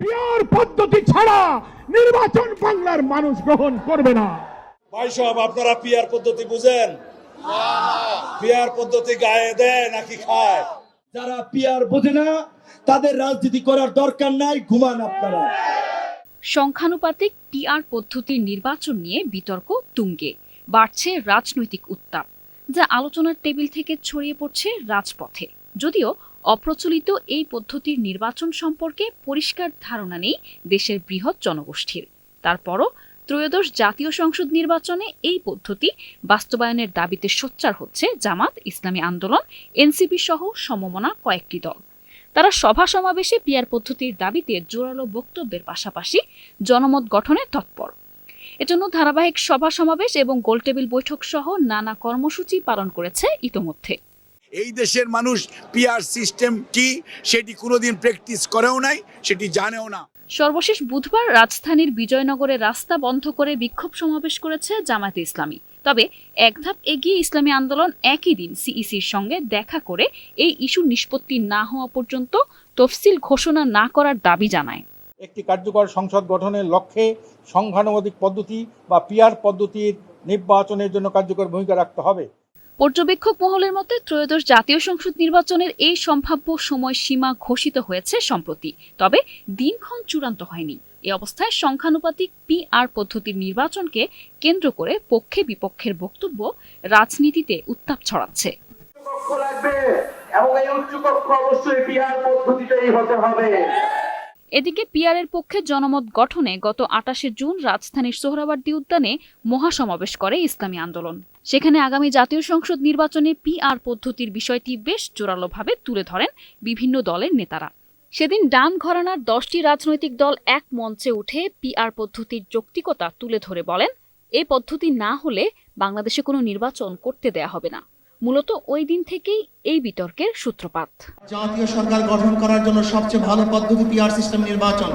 Peer পদ্ধতি ছাড়া নির্বাচন বাংলার মানুষ গ্রহণ করবে না। ভাই সাহেব আপনারা পিয়ার পদ্ধতি বুঝেন? পিয়ার পদ্ধতি গায়ে দেয় নাকি খায়? যারা পিয়ার বোঝে না তাদের রাজনীতি করার দরকার নাই ঘুমান আপনারা। সংখ্যানুপাতিক টিআর পদ্ধতির নির্বাচন নিয়ে বিতর্ক তুঙ্গে। বাড়ছে রাজনৈতিক উত্তাপ যা আলোচনার টেবিল থেকে ছড়িয়ে পড়ছে রাজপথে। যদিও অপ্রচলিত এই পদ্ধতির নির্বাচন সম্পর্কে পরিষ্কার ধারণা নেই দেশের বৃহৎ জনগোষ্ঠীর। তারপরও ত্রয়োদশ জাতীয় সংসদ নির্বাচনে এই পদ্ধতি বাস্তবায়নের দাবিতে সোচ্চার হচ্ছে জামাত ইসলামী আন্দোলন, এনসিপি সহ সমমনা কয়েকটি দল। তারা সভা সমাবেশে পিয়ার পদ্ধতির দাবিতে জোরালো বক্তব্যের পাশাপাশি জনমত গঠনে তৎপর। এজন্য ধারাবাহিক সভা সমাবেশ এবং গোলটেবিল বৈঠক সহ নানা কর্মসূচি পালন করেছে ইতোমধ্যে। এই দেশের মানুষ পিআর সিস্টেম কি? সেটি কোনোদিন প্র্যাকটিস করেও নাই সেটি জানেও না। সর্বশেষ বুধবার রাজধানীর বিজয়নগরে রাস্তা বন্ধ করে বিক্ষোভ সমাবেশ করেছে জামায়াতে ইসলামী। তবে এক ধাপ এগিয়ে ইসলামী আন্দোলন একই দিন সিইসির সঙ্গে দেখা করে এই ইস্যু নিষ্পত্তি না হওয়া পর্যন্ত তফসিল ঘোষণা না করার দাবি জানায়। একটি কার্যকর সংসদ গঠনের লক্ষ্যে সংখ্যানুপাতিক পদ্ধতি বা পিয়ার পদ্ধতির নির্বাচনের জন্য কার্যকর ভূমিকা রাখতে হবে। পর্যবেক্ষক মহলের মতে ত্রয়োদশ জাতীয় সংসদ নির্বাচনের এই সম্ভাব্য সময়সীমা ঘোষিত হয়েছে সম্প্রতি, তবে দিনক্ষণ চূড়ান্ত হয়নি। এ অবস্থায় সংখ্যানুপাতিক পিআর পদ্ধতির নির্বাচনকে কেন্দ্র করে পক্ষে বিপক্ষের বক্তব্য রাজনীতিতে উত্তাপ ছড়াচ্ছে। এবং এই উচ্চ কক্ষ অবশ্যই পদ্ধতিতেই হতে হবে। এদিকে পিআরের পক্ষে জনমত গঠনে গত আটাশে জুন রাজধানীর সোহরাওয়ার্দী উদ্যানে মহাসমাবেশ করে ইসলামী আন্দোলন। সেখানে আগামী জাতীয় সংসদ নির্বাচনে পিআর পদ্ধতির বিষয়টি বেশ জোরালোভাবে তুলে ধরেন বিভিন্ন দলের নেতারা। সেদিন ডান ঘরানার দশটি রাজনৈতিক দল এক মঞ্চে উঠে পিআর পদ্ধতির যৌক্তিকতা তুলে ধরে বলেন, এ পদ্ধতি না হলে বাংলাদেশে কোনো নির্বাচন করতে দেয়া হবে না। মূলত ওই দিন থেকেই এই বিতর্কের সূত্রপাত। জাতীয় সরকার গঠন করার জন্য সবচেয়ে ভালো পদ্ধতি পিআর সিস্টেম নির্বাচন।